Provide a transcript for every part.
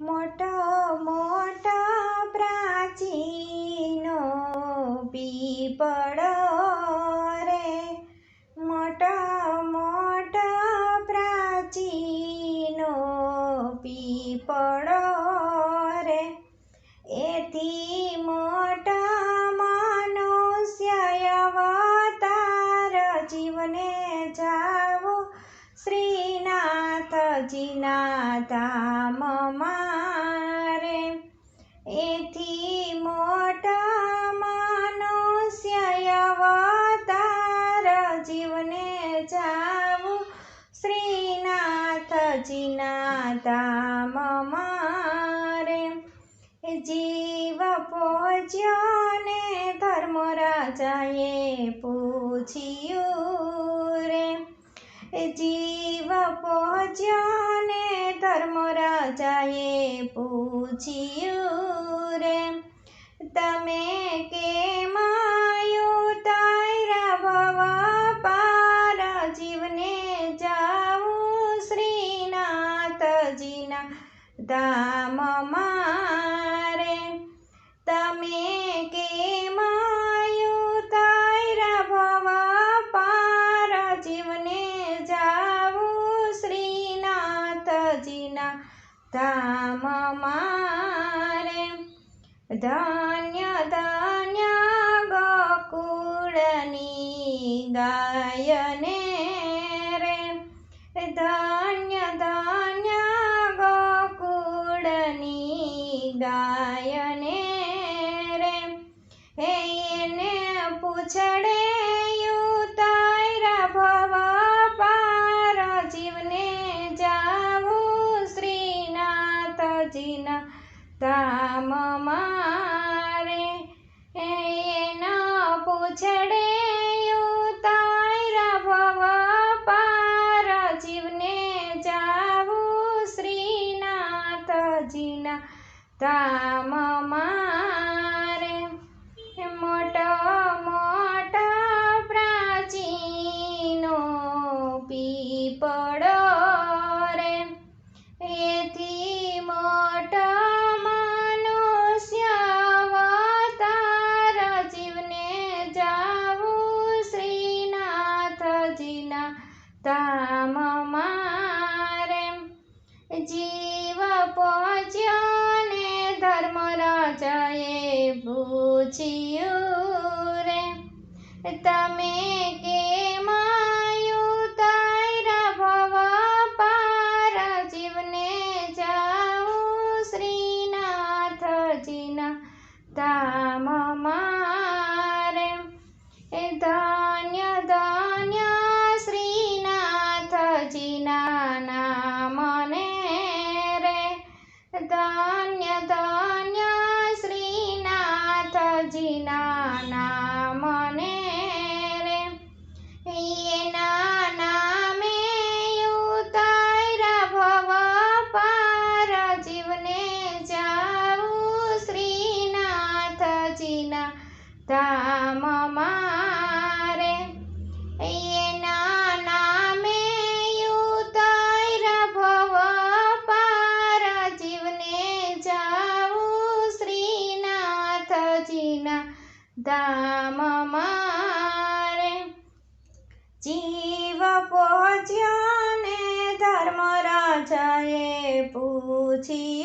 મોટો મોટો પ્રાચીનો પીપળો રચિના તામ મારે જીવ પહોંચ્યો ને ધર્મ રાજાએ પૂછ્યું રે. જીવ પહોંચ્યો ને ધર્મ રાજાએ પૂછ્યું રે. તમે કે ધામ મારે ધન્ય ધન્ય ગોકુળની ગાયને રે. ધન્ય ધન્ય રામ રાજાએ પૂછ્યું રે. તમે ધામ મારે. જીવ પહોંચ્યો ને ધર્મ રાજાએ પૂછી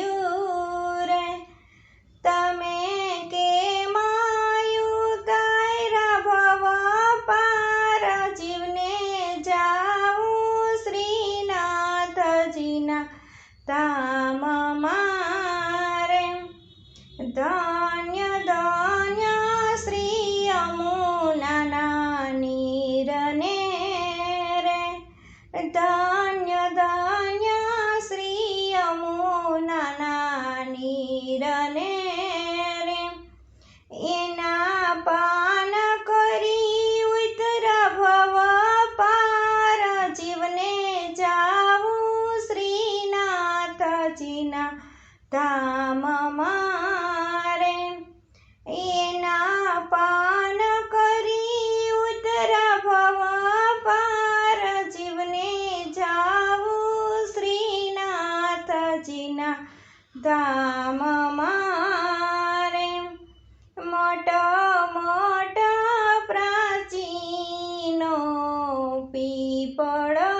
પીપળો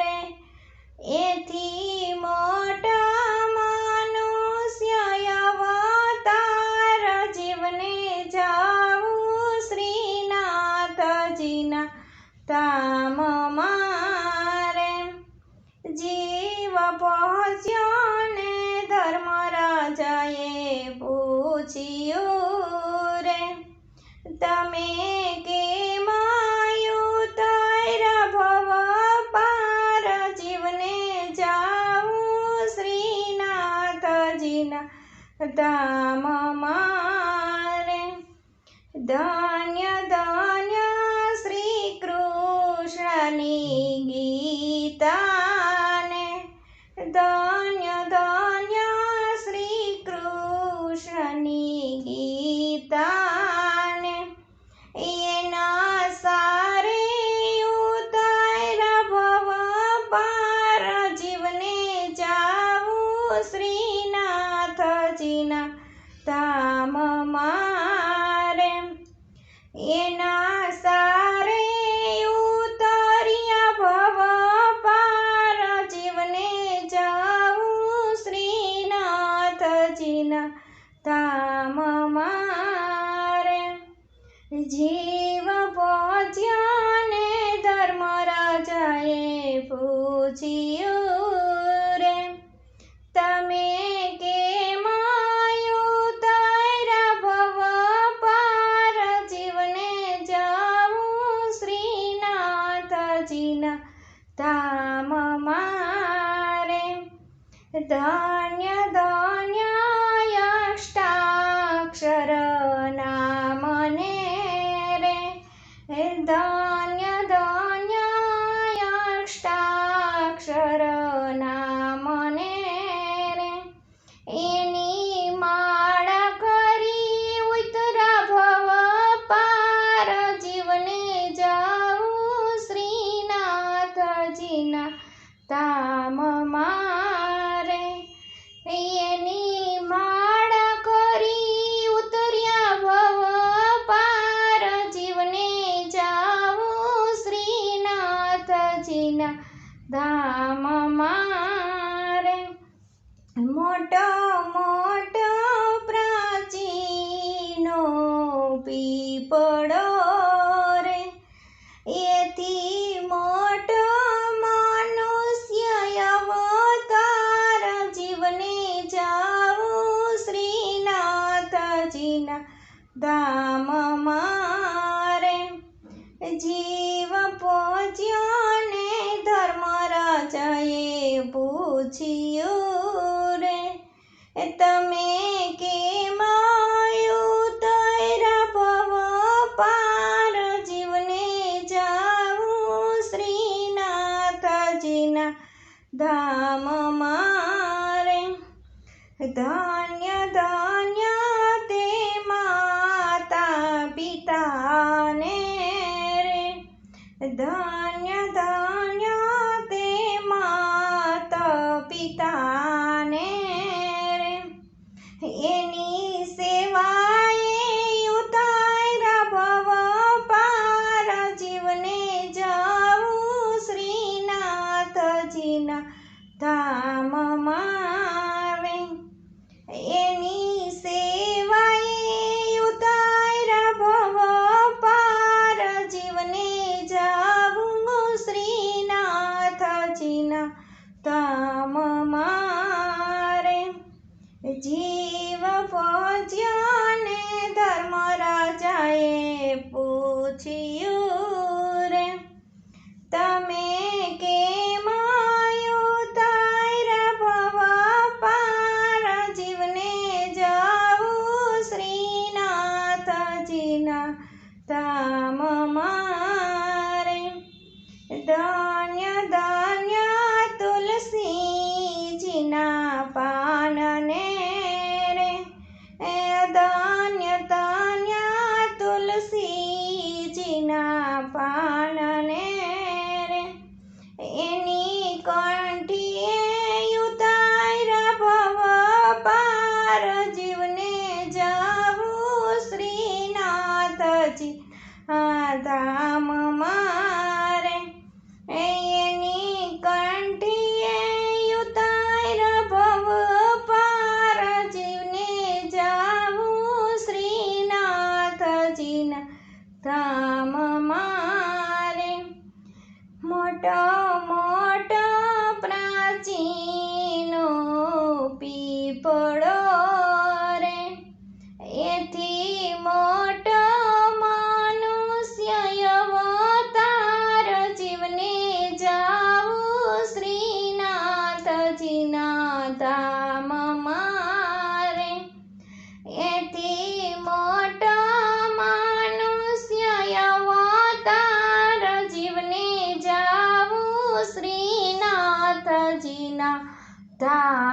રે એથી મોટા માનુષ્ય અવતાર જીવને જાવું શ્રીનાથજીના ધામ મારે. જીવ પહોંચ્યો ને ધર્મરાજાએ પૂછ્યું રે, તમે કેમ ધામ મારે ધન્ય ધન્ય શ્રી કૃષ્ણની ગીતાને. ધન્ય ધન્ય શ્રી કૃષ્ણની ગીતાને. એના સારે ઉતાર ભવ પાર જીવને જાવું શ્રીનાથજીના મારે. એના સારે ઉતર્યા ભવ પાર જીવને જાવું શ્રીનાથજીના ધામ મારે. જીવ પહોંચ્યા ને ધર્મ રાજાએ પૂછ્યું શ્રીનાથજીના ધામ મારે. ધન્ય તમે કેમ ઉતાર્યા ભવ પાર જીવને જાવું શ્રીનાથજીના ધામ મારે. ધન્ય ધન્ય તે માતા પિતાને રે. ધન્ય ધામ મારે. એની સેવાએ ઉતાર્યા ભવ પાર. જીવને જાવું શ્રીનાથજીના ધામ મારે. જીવ પહોંચ્યા ને ધર્મરાજાએ પૂછ્યું ધામ મારે. મોટો મોટો પ્રાચીનો પીપળો જાવું શ્રીનાથજીના ધામ